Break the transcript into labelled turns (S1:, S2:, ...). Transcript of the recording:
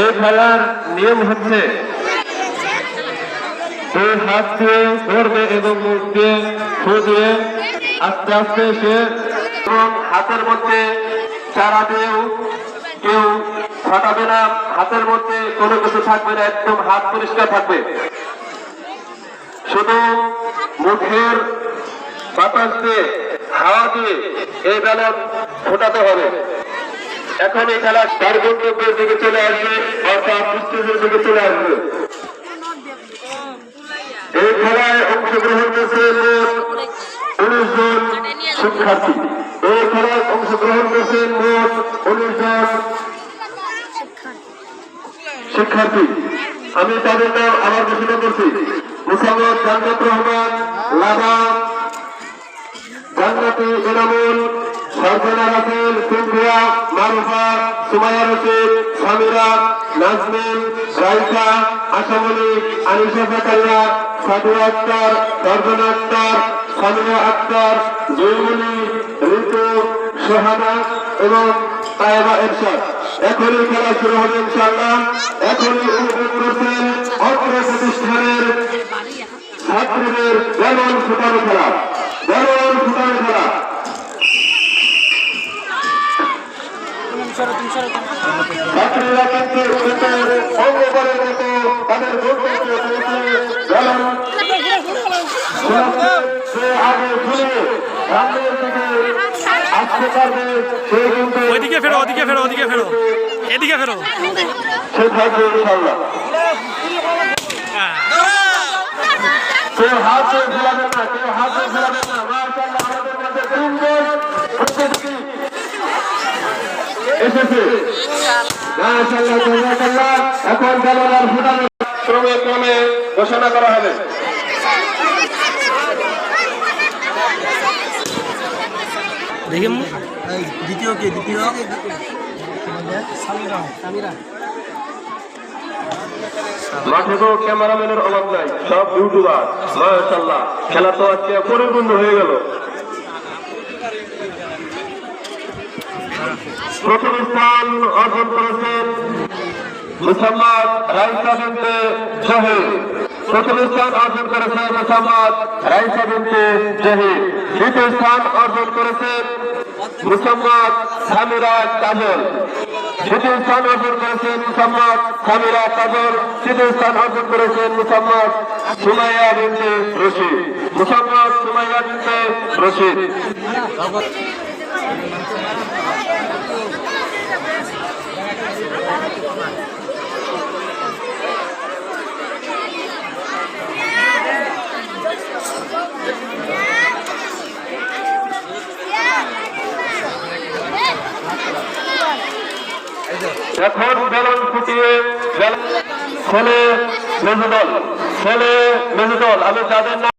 S1: এই খেলার নিয়ম হচ্ছে দুই হাত দিয়ে ধরবে এবং মুখ দিয়ে ফু দিয়ে আস্তে আস্তে সে হাতের মধ্যে চারা দিয়েও কেউ ফাটাবে না। হাতের মধ্যে কোনো কিছু থাকবে না, একদম হাত পরিষ্কার থাকবে। শুধু মুখের বাতাস দিয়ে হাওয়া দিয়ে এই বেলা ফোটাতে হবে। এখন এই খেলা গন্তব্যের দিকে চলে আসবে অর্থাৎ স্টেজের দিকে চলে আসবে। এই খেলায় অংশগ্রহণ করছে উনিশ জন শিক্ষার্থী। এই খেলায় অংশগ্রহণ মোট উনিশ জন শিক্ষার্থী। আমি তাদের নাম আবার ঘোষণা করছি। মুসামদ জান্নাত রহমান লাভা জান্নাতি এনামুল সরফনা রাসেল সিন্ধিয়া মারুফা সুমাইয়া রশিদ, সামিরা, নাজমিন রাইসা আশামণি আনিসা জাকারিয়া, সাদিয়া আক্তার সরফনা আক্তার, সামিয়া আক্তার, জয়মণি ঋতু সোহানা এবং তায়েবা এরশাদ। এখনই খেলা শুরু হবে ইনশাআল্লাহ। এখনই অনুভব করছেন অত্র প্রতিষ্ঠানের ছাত্রীদের বেলন ফুটানো খেলা। বেলন ফুটানো খেলা ছাত্রীরা কিন্তু কিন্তু অঙ্গবলের মতো তাদের ভোটকে সে আগে শুনে সামনের দিকে আসতে পারবে সে কিন্তু
S2: ওইদিকে ফেরো ওদিকে ফেরো ওদিকে ফেরো। এদিকে ফেরো।
S1: সে থাকবে ইনশাল্লাহ
S2: হ্যাঁ।
S1: হাত ফেলাবেন না কেউ হাত দিয়ে ফেলাবেন না মার্শাল্লাহ আমাদের মধ্যে তিনজন প্রতিযোগী এসেছে। এখন ফুটানো। ঘোষণা করা হবে।
S2: দেখি
S3: দ্বিতীয় কে দ্বিতীয়?
S1: মাঠে তো ক্যামেরাম্যানের অভাব নাই সব ইউটিউবার মাশাল্লাহ খেলা তো আজকে পরিপূর্ণ হয়ে গেল। প্রথম স্থান অর্জন করেছেন মুসাম্মদ রাইসা বিনতে জাহিদ প্রথম স্থান অর্জন করেছেন মুসাম্মদ রাইসা বিনতে জাহিদ দ্বিতীয় স্থান অর্জন করেছেন মুসাম্মদ সামিরা কাজল দ্বিতীয় স্থান অর্জন করেছেন মুসাম্মদ সামিরা কাজল তৃতীয় স্থান অর্জন করেছেন মুসাম্মদ সুমাইয়া বিনতে রশিদ মুসাম্মদ সুমাইয়া বিনতে রশিদ এখন বেলন ফুটিয়ে ছেলে মেজুদল ছেলে মেজুদল আমি নাম